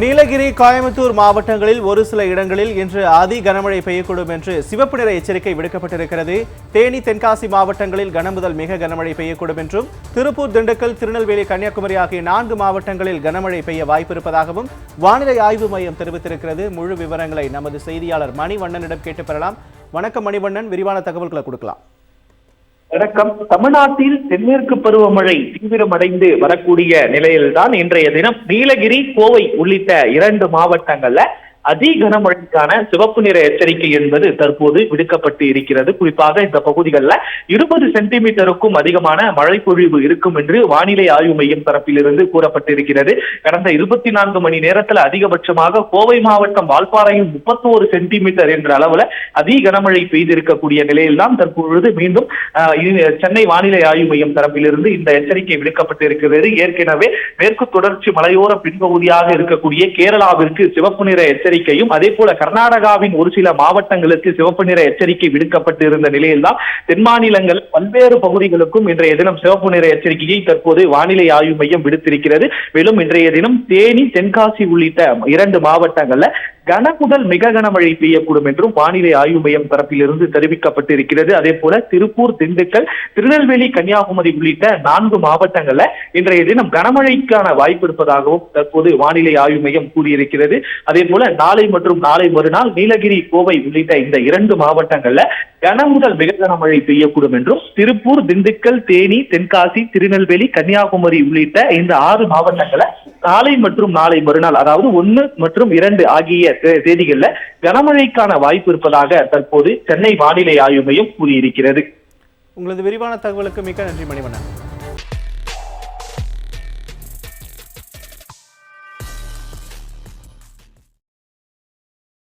நீலகிரி கோயம்புத்தூர் மாவட்டங்களில் ஒரு சில இடங்களில் இன்று அதி கனமழை பெய்யக்கூடும் என்று சிவப்பு நிற எச்சரிக்கை விடுக்கப்பட்டிருக்கிறது. தேனி தென்காசி மாவட்டங்களில் கனமுதல் மிக கனமழை பெய்யக்கூடும் என்றும் திருப்பூர் திண்டுக்கல் திருநெல்வேலி கன்னியாகுமரி ஆகிய நான்கு மாவட்டங்களில் கனமழை பெய்ய வாய்ப்பிருப்பதாகவும் வானிலை ஆய்வு மையம் தெரிவித்திருக்கிறது. முழு விவரங்களை நமது செய்தியாளர் மணிவண்ணனிடம் கேட்டு பெறலாம். வணக்கம் மணிவண்ணன் விரிவான தகவல்களை கொடுக்கலாம். வணக்கம். தமிழ்நாட்டில் தென்மேற்கு பருவமழை தீவிரமடைந்து வரக்கூடிய நிலையில்தான் இன்றைய தினம் நீலகிரி கோவை உள்ளிட்ட இரண்டு மாவட்டங்கள்ல அதி கனமழைக்கான சிவப்பு நிற எச்சரிக்கை என்பது தற்போது விடுக்கப்பட்டு இருக்கிறது. குறிப்பாக இந்த பகுதிகளில் இருபது சென்டிமீட்டருக்கும் அதிகமான மழை பொழிவு இருக்கும் என்று வானிலை ஆய்வு மையம் தரப்பிலிருந்து கூறப்பட்டிருக்கிறது. கடந்த இருபத்தி நான்கு மணி நேரத்தில் அதிகபட்சமாக கோவை மாவட்டம் வால்பாறையில் முப்பத்தோரு சென்டிமீட்டர் என்ற அளவுல அதி கனமழை பெய்திருக்கக்கூடிய நிலையில்தான் தற்பொழுது மீண்டும் சென்னை வானிலை ஆய்வு மையம் தரப்பிலிருந்து இந்த எச்சரிக்கை விடுக்கப்பட்டிருக்கிறது. ஏற்கனவே மேற்கு தொடர்ச்சி மலையோர பின்பகுதியாக இருக்கக்கூடிய கேரளாவிற்கு சிவப்பு நிற எச்சரிக்கையும் அதே போல கர்நாடகாவின் ஒரு சில மாவட்டங்களுக்கு சிவப்பு நிற எச்சரிக்கை விடுக்கப்பட்டு இருந்த நிலையில்தான் தென் மாநிலங்கள் பல்வேறு பகுதிகளுக்கும் இன்றைய தினம் சிவப்பு நிற எச்சரிக்கையை தற்போது வானிலை ஆய்வு மையம் விடுத்திருக்கிறது. மேலும் இன்றைய தினம் தேனி தென்காசி உள்ளிட்ட இரண்டு மாவட்டங்கள்ல கன முதல் மிக கனமழை பெய்யக்கூடும் என்றும் வானிலை ஆய்வு மையம் தரப்பிலிருந்து தெரிவிக்கப்பட்டிருக்கிறது. அதே போல திருப்பூர் திண்டுக்கல் திருநெல்வேலி கன்னியாகுமரி உள்ளிட்ட நான்கு மாவட்டங்கள்ல இன்றைய தினம் கனமழைக்கான வாய்ப்பு இருப்பதாகவும் தற்போது வானிலை ஆய்வு மையம் கூறியிருக்கிறது. அதே போல நாளை மற்றும் நாளை மறுநாள் நீலகிரி கோவை உள்ளிட்ட இந்த இரண்டு மாவட்டங்கள்ல கன முதல் மிக கனமழை பெய்யக்கூடும் என்றும் திருப்பூர் திண்டுக்கல் தேனி தென்காசி திருநெல்வேலி கன்னியாகுமரி உள்ளிட்ட இந்த ஆறு மாவட்டங்களை நாளை மற்றும் நாளை மறுநாள் அதாவது ஒன்னு மற்றும் இரண்டு ஆகிய தேதிகளில் தேதிகள்ல கனமழைக்கான வாய்ப்பு இருப்பதாக தற்போது சென்னை வானிலை ஆய்வு மையம் கூறியிருக்கிறது. உங்களது விரிவான தகவலுக்கு மிக்க நன்றி மணிவண்ணன்.